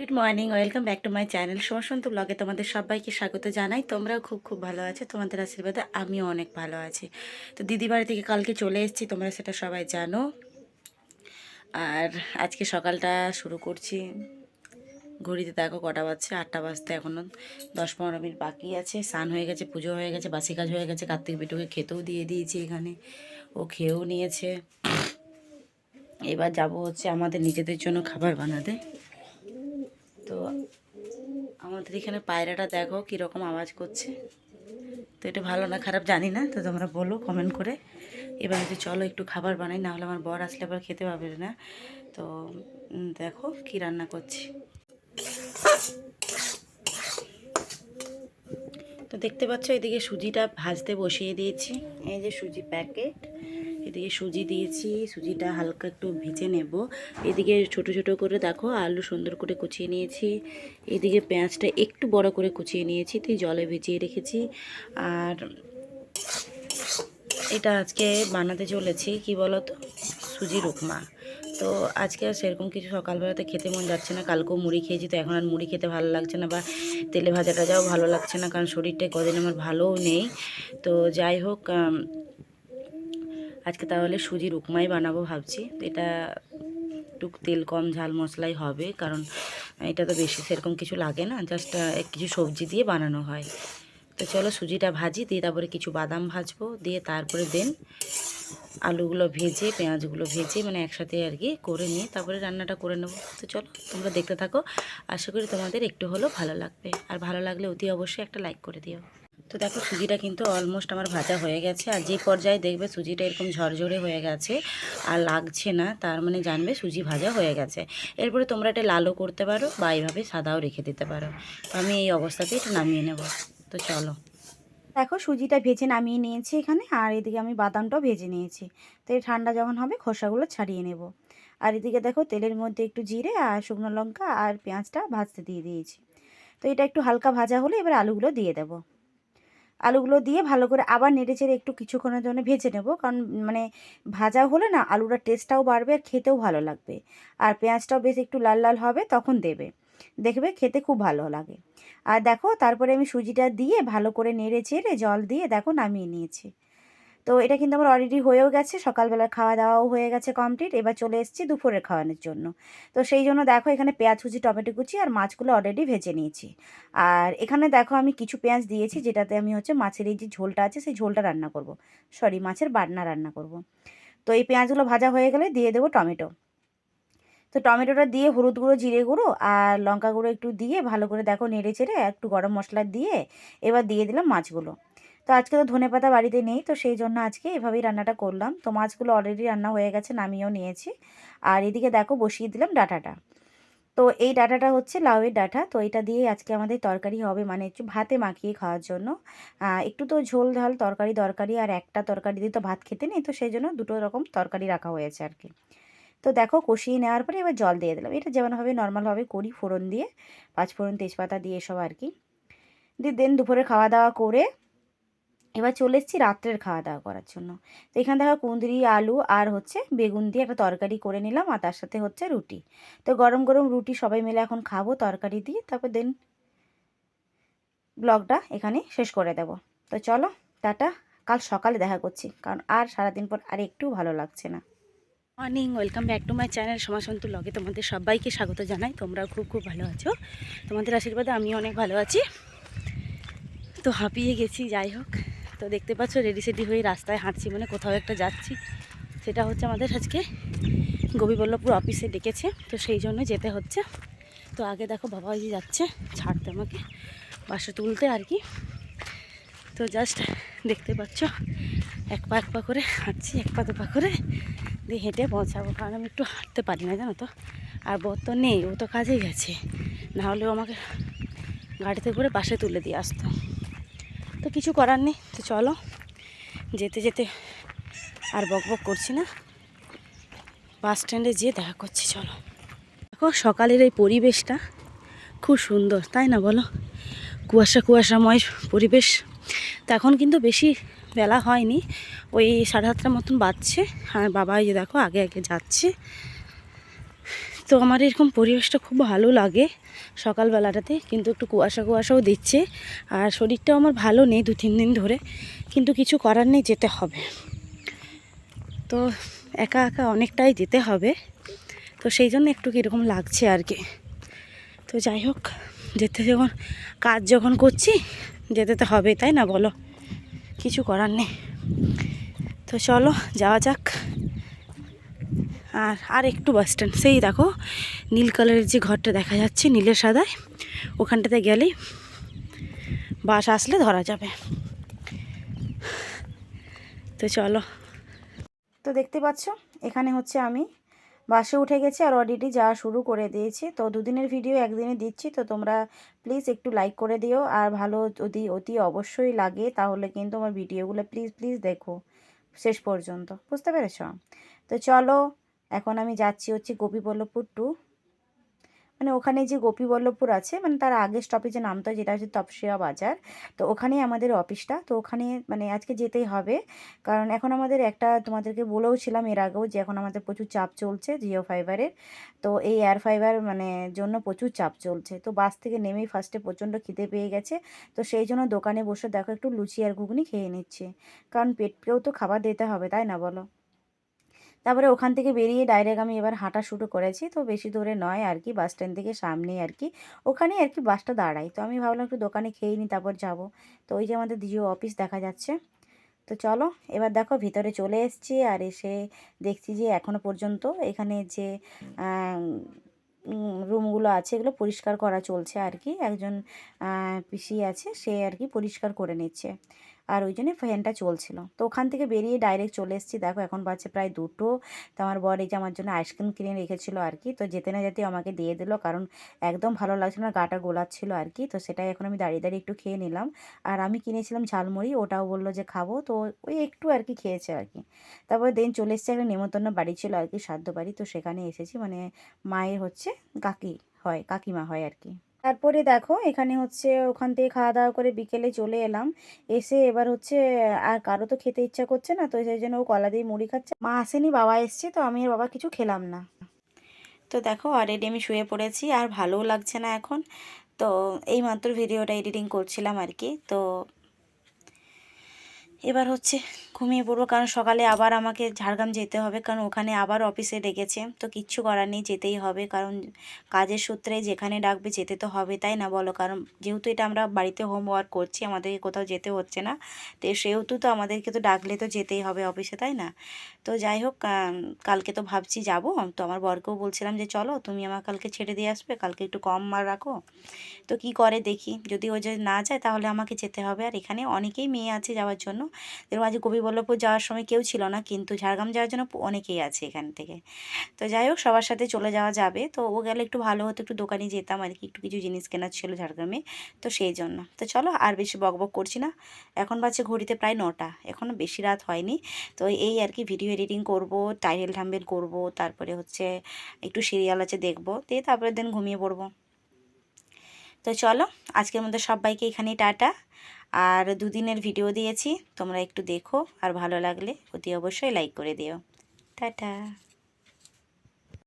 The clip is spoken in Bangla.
Good morning welcome back to my channel সুমসন্ত ব্লগে তোমাদের সবাইকে স্বাগত জানাই। তোমরাও খুব খুব ভালো আছো? তোমাদের আশীর্বাদে আমিও অনেক ভালো আছি। তো দিদি বাড়ি থেকে কালকে চলে এসেছি, তোমরা সেটা সবাই জানো। আর আজকে সকালটা শুরু করছি। ঘড়িতে দেখো কটা বাজছে, আটটা বাজতে এখনও দশ পনেরো মিনিট বাকি আছে। স্নান হয়ে গেছে, পুজো হয়ে গেছে, বাসি কাজ হয়ে গেছে। কার্তিক বিটুকে খেতেও দিয়ে দিয়েছি এখানে। ও খেয়েও নিয়েছে। এবার যাব হচ্ছে আমাদের নিজেদের জন্য খাবার বানাতে। তো আমাদের এখানে পায়রাটা দেখো কীরকম আওয়াজ করছে। তো এটা ভালো না, খারাপ জানি না, তো তোমরা বলো কমেন্ট করে। এবার যদি চলো একটু খাবার বানাই না হলে আমার বর আসলে আবার খেতে পারবে না। তো দেখো কি রান্না করছি। তো দেখতে পাচ্ছ, এদিকে সুজিটা ভাজতে বসিয়ে দিয়েছি। এই যে সুজি প্যাকেট এদিকে সুজি দিয়েছি, সুজিটা হালকা একটু ভেজে নেব। এদিকে ছোট ছোট করে দেখো আলু সুন্দর করে কুচিয়ে নিয়েছি। এদিকে পেঁয়াজটা একটু বড় করে কুচিয়ে নিয়েছি, তুই জলে ভিজিয়ে রেখেছি। আর এটা আজকে বানাতে চলেছি, কি বলো তো সুজির উপমা তো আজকে আর সেরকম কিছু সকালবেলাতে খেতে মন যাচ্ছে না, কালকেও মুড়ি খেয়েছি, তো এখন আর মুড়ি খেতে ভালো লাগছে না বা তেলে ভাজা টাজাও ভালো লাগছে না, কারণ শরীরটা কদিন আমার ভালোও নেই। তো যাই হোক আজকে তাহলে সুজির উপমাই বানাবো ভাবছি। এটা একটু তেল কম, ঝাল মশলাই হবে, কারণ এটা তো বেশি সেরকম কিছু লাগে না জাস্ট কিছু সবজি দিয়ে বানানো হয়। তো চলো সুজিটা ভাজি, দিয়ে তারপরে কিছু বাদাম ভাজবো, দিয়ে তারপরে দেন আলুগুলো ভেজে, পেঁয়াজগুলো ভেজে মানে একসাথে আর কি করে নিয়ে তারপরে রান্নাটা করে নেব। তো চলো তোমরা দেখতে থাকো। আশা করি তোমাদের একটু হলেও ভালো লাগবে। আর ভালো লাগলে অতি অবশ্যই একটা লাইক করে দিও। তো দেখো সুজিটা কিন্তু অলমোস্ট আমার ভাজা হয়ে গেছে। আর যে পর্যায়ে দেখবে সুজিটা এরকম ঝরঝরে হয়ে গেছে আর লাগছে না, তার মানে জানবে সুজি ভাজা হয়ে গেছে। এরপরে তোমরা এটা লালও করতে পারো বা এইভাবে সাদাও রেখে দিতে পারো। আমি এই অবস্থাতেই এটা নামিয়ে নেব। তো চলো। দেখো সুজিটা ভেজে নামিয়ে নিয়েছি এখানে, আর এদিকে আমি বাদামটাও ভেজে নিয়েছি। তো এই ঠান্ডা যখন হবে খোসাগুলো ছাড়িয়ে নেব। আর এদিকে দেখো তেলের মধ্যে একটু জিরে আর শুকনো লঙ্কা আর পেঁয়াজটা ভাজতে দিয়ে দিয়েছি। তো এটা একটু হালকা ভাজা হলে এবার আলুগুলো দিয়ে দেবো। আলুগুলো দিয়ে ভালো করে আবার নেড়ে চেড়ে একটু কিছুক্ষণের জন্য ভেজে নেব। কারণ মানে ভাজা হলে না আলুটা টেস্টটাও বাড়বে আর খেতেও ভালো লাগবে। আর পেঁয়াজটাও বেশ একটু লাল লাল হবে, তখন দেবে। দেখবে খেতে খুব ভালো লাগে। আর দেখো, তারপরে আমি সুজিটা দিয়ে ভালো করে নেড়ে চেড়ে জল দিয়ে দেখো নামিয়ে নিয়েছি। তো এটা কিন্তু আমার অলরেডি হয়েও গেছে, সকালবেলার খাওয়া দাওয়াও হয়ে গেছে কমপ্লিট এবার চলে এসেছি দুপুরের খাওয়ানোর জন্য। তো সেই জন্য দেখো এখানে পেঁয়াজ কুচি টমেটো কুচি আর মাছগুলো অলরেডি ভেজে নিয়েছি। আর এখানে দেখো আমি কিছু পেঁয়াজ দিয়েছি, যেটাতে আমি হচ্ছে মাছের এই যে ঝোলটা আছে, সেই ঝোলটা রান্না করব। সরি মাছের বাটনা রান্না করব। তো এই পেঁয়াজগুলো ভাজা হয়ে গেলে দিয়ে দেবো টমেটো। তো টমেটোটা দিয়ে হলুদ গুঁড়ো, জিরে গুঁড়ো আর লঙ্কা গুঁড়ো একটু দিয়ে ভালো করে দেখো নেড়ে চেড়ে একটু গরম মশলা দিয়ে এবার দিয়ে দিলাম মাছগুলো। তো আজকে তো ধনে পাতা বাড়িতে নেই, তো সেই জন্য আজকে এভাবেই রান্নাটা করলাম। তো মাছগুলো অলরেডি রান্না হয়ে গেছে, নামিয়েও নিয়েছি। আর এদিকে দেখো বসিয়ে দিলাম ডাটাটা। তো এই ডাটাটা হচ্ছে লাউয়ের ডাটা, তো এটা দিয়ে আজকে আমাদের তরকারি হবে মানে একটু ভাতে মাখিয়ে খাওয়ার জন্য। একটু তো ঝোল, ঝাল, তরকারি দরকারি আর একটা তরকারি দিয়ে তো ভাত খেতে নেই, তো সেই জন্য দুটো রকম তরকারি রাখা হয়েছে আর কি তো দেখো কষিয়ে নেওয়ার পরে এবার জল দিয়ে দিলাম। এটা যেমনভাবে নর্মালভাবে করি, ফোড়ন দিয়ে পাঁচ ফোড়ন তেজপাতা দিয়ে সব আর কি দিয়ে দেন দুপুরে খাওয়া দাওয়া করে এবার চলে এসেছি রাত্রের খাওয়া দাওয়া করার জন্য। তো এখানে দেখো কুঁদরি, আলু আর হচ্ছে বেগুন দিয়ে একটা তরকারি করে নিলাম আর তার সাথে হচ্ছে রুটি। তো গরম গরম রুটি সবাই মিলে এখন খাব তরকারি দিয়ে, তারপর দেন ব্লগটা এখানে শেষ করে দেব। তো চলো, টাটা। কাল সকালে দেখা করছি, কারণ আর সারাদিন পর আর একটু ভালো লাগছে না। Morning welcome back to my channel সমাসন্ত লগে তোমাদের সবাইকে স্বাগত জানাই। তোমরাও খুব খুব ভালো আছো? তোমাদের আশীর্বাদে আমি অনেক ভালো আছি। তো হাঁপিয়ে গেছি, যাই হোক। তো দেখতে পাচ্ছ রেডি সেডি হয়ে রাস্তায় হাঁটছি মানে কোথাও একটা যাচ্ছি। সেটা হচ্ছে আমাদের আজকে গোপীবল্লভপুর অফিসে ডেকেছে, তো সেই জন্য যেতে হচ্ছে। তো আগে দেখো, বাবা ওই যাচ্ছে, ছাড়তে আমাকে, বাসে তুলতে আর কি। তো জাস্ট দেখতে পাচ্ছ, এক পা এক পা করে হাঁটছি, এক পা দু পা করে। দিয়ে হেঁটে পৌঁছাবো, কারণ আমি একটু হাঁটতে পারি না, জানো তো। আর বর তো নেই, ও তো কাজেই গেছে না হলেও আমাকে গাড়িতে করে বাসে তুলে দিয়ে আসতো। তো কিছু করার নেই, তো চলো। যেতে যেতে আর বক বক করছি না। বাস স্ট্যান্ডে যেয়ে দেখা করছি, চলো। দেখো, সকালের এই পরিবেশটা খুব সুন্দর, তাই না বলো? কুয়াশা কুয়াশাময় পরিবেশ। তো এখন কিন্তু বেশি বেলা হয়নি, ওই সাড়ে সাতটার মতন বাজছে। আর বাবা এই দেখো, আগে আগে যাচ্ছে। তো আমার এরকম পরিবেশটা খুব ভালো লাগে সকালবেলাটাতে, কিন্তু একটু কুয়াশা কুয়াশাও দিচ্ছে আর শরীরটাও আমার ভালো নেই দু, তিন দিন ধরে, কিন্তু কিছু করার নেই, যেতে হবে। তো একা একা অনেকটাই যেতে হবে, তো সেই জন্য একটু কীরকম লাগছে আর কি। তো যাই হোক, যেতে যখন, কাজ যখন করছি, যেতে তো হবে, তাই না বলো? কিছু করার নেই। তো চলো, যাওয়া যাক। আর আর একটু বাস স্ট্যান্ড সেই দেখো, নীল কালারের যে ঘরটা দেখা যাচ্ছে, নীলের সাদায়, ওখানটাতে গেলেই বাস আসলে ধরা যাবে। তো চলো। তো দেখতে পাচ্ছ, এখানে হচ্ছে আমি বাসে উঠে গেছি আর অলরেডি যাওয়া শুরু করে দিয়েছি। তো দুদিনের ভিডিও একদিনে দিচ্ছি, তো তোমরা প্লিজ একটু লাইক করে দিও। আর ভালো যদি অতি অবশ্যই লাগে, তাহলে কিন্তু আমার ভিডিওগুলো প্লিজ প্লিজ দেখো, শেষ পর্যন্ত। বুঝতে পেরেছ? তো চলো এখন আমি যাচ্ছি হচ্ছে গোপীবল্লভপুর টু। মানে ওখানে যে গোপীবল্লভপুর আছে মানে তার আগের স্টপেজে নামতে যেটা হচ্ছে তপসিয়া বাজার, তো ওখানেই আমাদের অফিসটা তো ওখানে মানে আজকে যেতেই হবে, কারণ এখন আমাদের একটা তোমাদেরকে বলেও ছিলাম এর আগেও যে এখন আমাদের প্রচুর চাপ চলছে জিও ফাইবারের তো এই এয়ার ফাইবার মানে জন্য প্রচুর চাপ চলছে। তো বাস থেকে নেমেই ফার্স্টে প্রচণ্ড খিদে পেয়ে গেছে। তো সেই জন্য দোকানে বসে দেখো একটু লুচি আর ঘুগনি খেয়ে নিচ্ছে। কারণ পেটকেও তো খাবার দিতে হবে, তাই না বলো? তারপরে ওখান থেকে বেরিয়ে ডাইরেক্ট আমি এবার হাঁটা শুরু করেছি। তো বেশি দূরে নয় আর কি বাস স্ট্যান্ড থেকে সামনেই আর কি। ওখানেই আর কি বাসটা দাঁড়াই তো আমি ভাবলাম একটু দোকানে খেয়ে নিই তারপর যাব। তো ওই যে আমাদের জিও অফিস দেখা যাচ্ছে। তো চলো, এবার দেখো ভিতরে চলে এসছি আর এসে দেখছি যে এখনও পর্যন্ত এখানে যে রুমগুলো আছে, এগুলো পরিষ্কার করা চলছে আর কি। একজন পিসি আছে, সে আর কি পরিষ্কার করে নিচ্ছে। আর ওই জন্যই ফ্যানটা চলছিল। তো ওখান থেকে বেরিয়ে ডাইরেক্ট চলে এসেছি। দেখো, এখন বাজছে প্রায় দুটো। তো আমার বর এই যে আমার জন্য আইসক্রিম কিনে রেখেছিল আর কি। তো যেতে না যেতে আমাকে দিয়ে দিল, কারণ একদম ভালো লাগছিল না, গাটা গোলাচ্ছিল আর কি। তো সেটাই এখন আমি দাঁড়িয়ে দাঁড়িয়ে একটু খেয়ে নিলাম। আর আমি কিনেছিলাম ঝালমুড়ি, ওটাও বলল যে খাব। তো ওই একটু আর কি খেয়েছে আর কি। তারপরে দিন চলে এসেছে একটা নেমন্তন্ন বাড়ি ছিল আর কি সাধ্য বাড়ি। তো সেখানে এসেছি মানে মায়ের হচ্ছে কাকি হয়, কাকিমা হয় আর কি। তারপরে দেখো, এখানে হচ্ছে ওখান থেকে খাওয়া দাওয়া করে বিকেলে চলে এলাম। এসে এবার হচ্ছে, আর কারও তো খেতে ইচ্ছা করছে না, তো সেই জন্য ও কলা দিয়ে মুড়ি খাচ্ছে। মা আসেনি, বাবা এসছে, তো আমি আর বাবা কিছু খেলাম না। তো দেখো অলরেডি আমি শুয়ে পড়েছি, আর ভালোও লাগছে না এখন। তো এই মাত্র ভিডিওটা এডিটিং করছিলাম আর কি। তো এবার হচ্ছে ঘুমিয়ে পড়ব, কারণ সকালে আবার আমাকে ঝাড়গ্রাম যেতে হবে, কারণ ওখানে আবার অফিসে ডেকেছে। তো কিচ্ছু করার নেই, যেতেই হবে, কারণ কাজের সূত্রে যেখানে ডাকবে যেতে তো হবে, তাই না বলো? কারণ যেহেতু এটা আমরা বাড়িতে হোমওয়ার্ক করছি, আমাদেরকে কোথাও যেতে হচ্ছে না। তো সেহেতু তো আমাদেরকে তো ডাকলে তো যেতেই হবে অফিসে তাই না? তো যাই হোক কালকে তো ভাবছি যাব। তো আমার বরকেও বলছিলাম যে, চলো, তুমি আমার কালকে ছেড়ে দিয়ে আসবে, কালকে একটু কম মার রাখো। তো কি করে দেখি, যদি ও যদি না যায় তাহলে আমাকে যেতে হবে। আর এখানে অনেকেই মেয়ে আছে যাওয়ার জন্য। যেরকম আজ গোপীবল্লভপুর যাওয়ার সময় কেউ ছিল না, কিন্তু ঝাড়গ্রাম যাওয়ার জন্য অনেকেই আছে এখান থেকে। তো যাই হোক, সবার সাথে চলে যাওয়া যাবে। তো ও গেলে একটু ভালো হতো, একটু দোকানে যেতাম আর কি, একটু কিছু জিনিস কেনার ছিল ঝাড়গ্রামে, তো সেই জন্য। তো চলো, আর বেশি বক বক করছি না। এখন বাজছে ঘড়িতে প্রায় নটা এখনও বেশি রাত হয়নি। তো এই আর কি ভিডিও এডিটিং করব, টাইটেল থাম্বেল করব, তারপরে হচ্ছে একটু সিরিয়াল আছে দেখব, দিয়ে তারপরে দিন ঘুমিয়ে পড়ব। তো চলো, আজকের মধ্যে সবাইকে এখানেই টাটা। আর দুদিনের ভিডিও দিয়েছি, তোমরা একটু দেখো, আর ভালো লাগলে অতি অবশ্যই লাইক করে দিও। টাটা।